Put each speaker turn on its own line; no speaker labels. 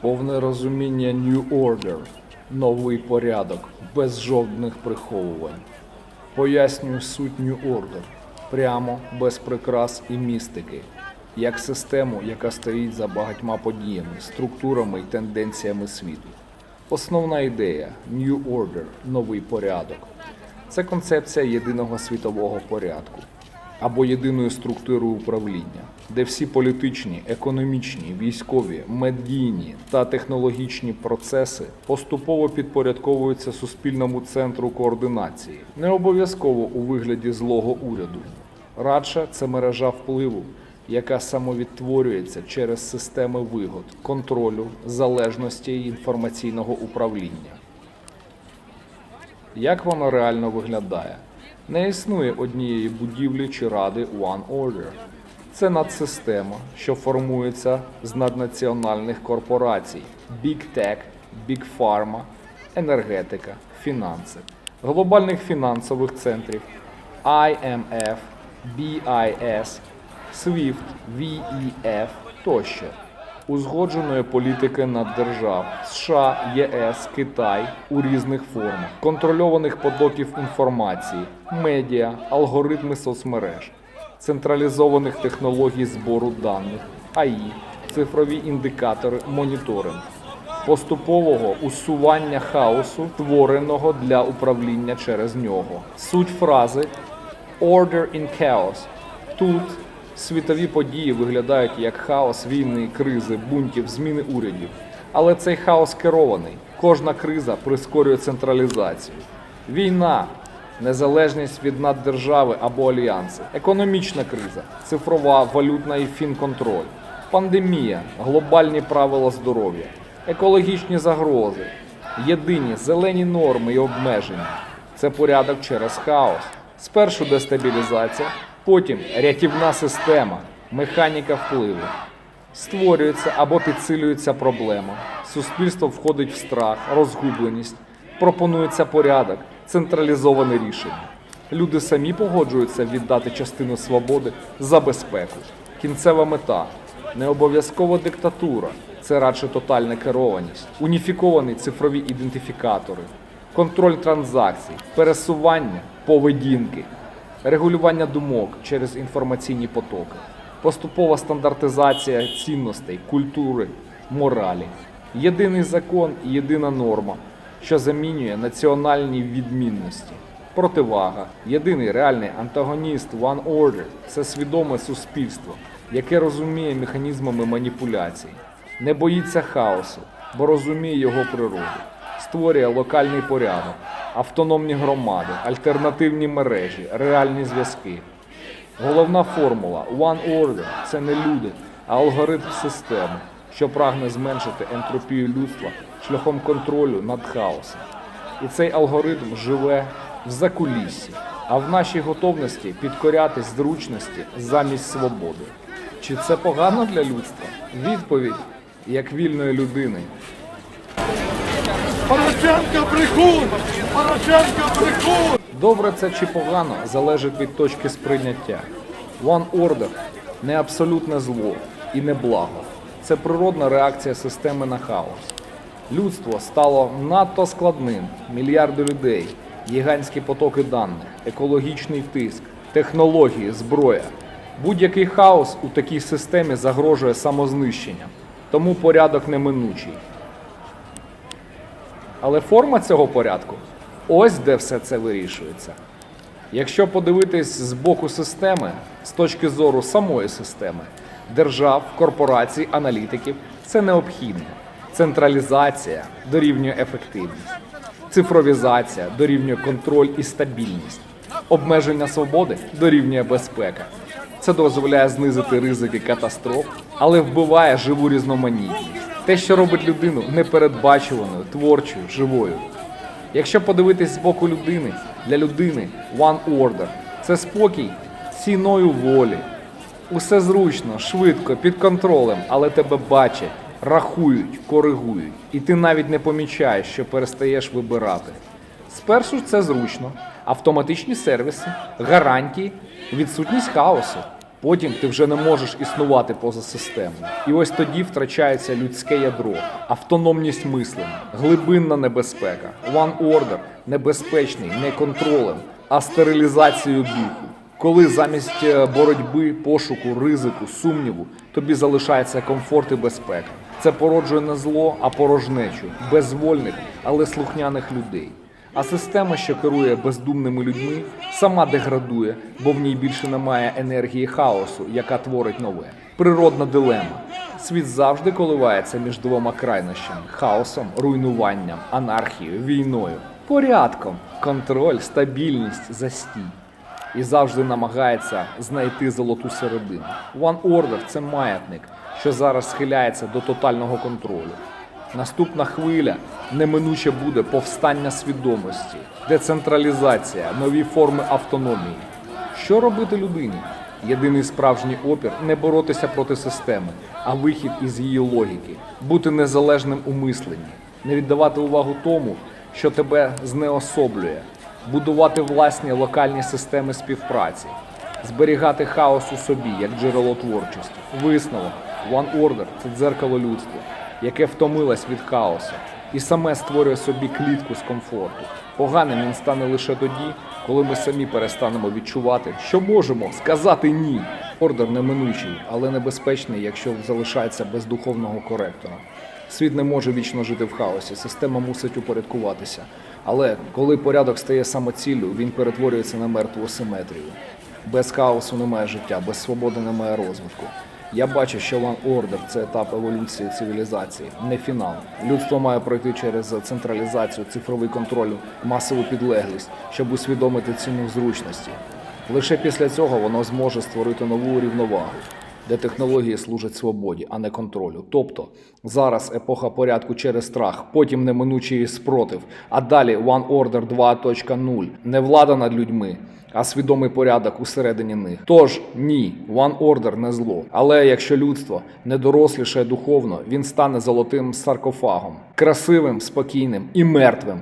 Повне розуміння New Order, новий порядок, без жодних приховувань. Пояснюю суть New Order прямо, без прикрас і містики, як систему, яка стоїть за багатьма подіями, структурами і тенденціями світу. Основна ідея New Order новий порядок. Це концепція єдиного світового порядку або єдиної структури управління, де всі політичні, економічні, військові, медійні та технологічні процеси поступово підпорядковуються суспільному центру координації, не обов'язково у вигляді злого уряду. Радше це мережа впливу, яка самовідтворюється через системи вигод, контролю, залежності і інформаційного управління. Як воно реально виглядає? Не існує однієї будівлі чи ради One Order. Це надсистема, що формується з наднаціональних корпорацій: Big Tech, Big Pharma, енергетика, фінанси, глобальних фінансових центрів IMF, BIS, SWIFT, VEF тощо узгодженої політики наддержав США, ЄС, Китай у різних формах, контрольованих потоків інформації, медіа, алгоритми соцмереж, централізованих технологій збору даних, АІ, цифрові індикатори, моніторинг. Поступового усування хаосу, створеного для управління через нього. Суть фрази Order in Chaos. Тут світові події виглядають як хаос війни, кризи, бунтів, зміни урядів. Але цей хаос керований. Кожна криза прискорює централізацію. Війна, незалежність від наддержави або альянси, економічна криза, цифрова, валютна і фінконтроль, пандемія, глобальні правила здоров'я, екологічні загрози, єдині зелені норми і обмеження. Це порядок через хаос. Спершу дестабілізація, потім рятівна система, механіка впливу. Створюється або підсилюється проблема. Суспільство входить в страх, розгубленість, пропонується порядок, централізоване рішення. Люди самі погоджуються віддати частину свободи за безпеку. Кінцева мета не обов'язкова диктатура, це радше тотальна керованість, уніфіковані цифрові ідентифікатори, контроль транзакцій, пересування, поведінки, регулювання думок через інформаційні потоки, поступова стандартизація цінностей, культури, моралі, єдиний закон і єдина норма, що замінює національні відмінності. Противага, єдиний реальний антагоніст One Order – це свідоме суспільство, яке розуміє механізмами маніпуляцій, не боїться хаосу, бо розуміє його природу, створює локальний порядок, автономні громади, альтернативні мережі, реальні зв'язки. Головна формула One Order – це не люди, а алгоритм системи, що прагне зменшити ентропію людства шляхом контролю над хаосом. І цей алгоритм живе в закуліссі, а в нашій готовності підкорятись зручності замість свободи. Чи це погано для людства? Відповідь як вільної людини.
Порошенко брехун! Порошенко брехун!
Добре це чи погано залежить від точки сприйняття. One Order – не абсолютне зло і не благо. Це природна реакція системи на хаос. Людство стало надто складним, мільярди людей, гігантські потоки даних, екологічний тиск, технології, зброя. Будь-який хаос у такій системі загрожує самознищенням, тому порядок неминучий. Але форма цього порядку ось де все це вирішується. Якщо подивитись з боку системи, з точки зору самої системи, держав, корпорацій, аналітиків, це необхідно. Централізація дорівнює ефективність, цифровізація дорівнює контроль і стабільність, обмеження свободи дорівнює безпека. Це дозволяє знизити ризики катастроф, але вбиває живу різноманітність. Те, що робить людину непередбачуваною, творчою, живою. Якщо подивитись з боку людини, для людини One Order – це спокій ціною волі. Усе зручно, швидко, під контролем, але тебе бачать, рахують, коригують, і ти навіть не помічаєш, що перестаєш вибирати. Спершу це зручно, автоматичні сервіси, гарантії, відсутність хаосу. Потім ти вже не можеш існувати поза системою. І ось тоді втрачається людське ядро, автономність мислення, глибинна небезпека. One Order небезпечний не контролем, а стерилізацією духу. Коли замість е, боротьби, пошуку, ризику, сумніву тобі залишається комфорт і безпека. Це породжує не зло, а порожнечу, безвольних, але слухняних людей. А система, що керує бездумними людьми, сама деградує, бо в ній більше немає енергії хаосу, яка творить нове. Природна дилема. Світ завжди коливається між двома крайнощами: хаосом, руйнуванням, анархією, війною, порядком, контроль, стабільність, застій. І завжди намагається знайти золоту середину. One Order – це маятник, що зараз схиляється до тотального контролю. Наступна хвиля неминуче буде повстання свідомості, децентралізація, нові форми автономії. Що робити людині? Єдиний справжній опір не боротися проти системи, а вихід із її логіки, бути незалежним у мисленні, не віддавати увагу тому, що тебе знеособлює, будувати власні локальні системи співпраці, зберігати хаос у собі як джерело творчості. Висновок One Order – це дзеркало людства, яке втомилось від хаосу і саме створює собі клітку з комфорту. Поганим він стане лише тоді, коли ми самі перестанемо відчувати, що можемо сказати ні. Ордер неминучий, але небезпечний, якщо залишається без духовного коректора. Світ не може вічно жити в хаосі, система мусить упорядкуватися. Але коли порядок стає самоціллю, він перетворюється на мертву симетрію. Без хаосу немає життя, без свободи немає розвитку. Я бачу, що One Order – це етап еволюції цивілізації, не фінал. Людство має пройти через централізацію, цифровий контроль, масову підлеглість, щоб усвідомити ціну зручності. Лише після цього воно зможе створити нову рівновагу, де технології служать свободі, а не контролю. Тобто зараз епоха порядку через страх, потім неминучий спротив, а далі One Order 2.0 не влада над людьми, а свідомий порядок усередині них. Тож ні, One Order не зло. Але якщо людство не доросліше духовно, він стане золотим саркофагом, красивим, спокійним і мертвим.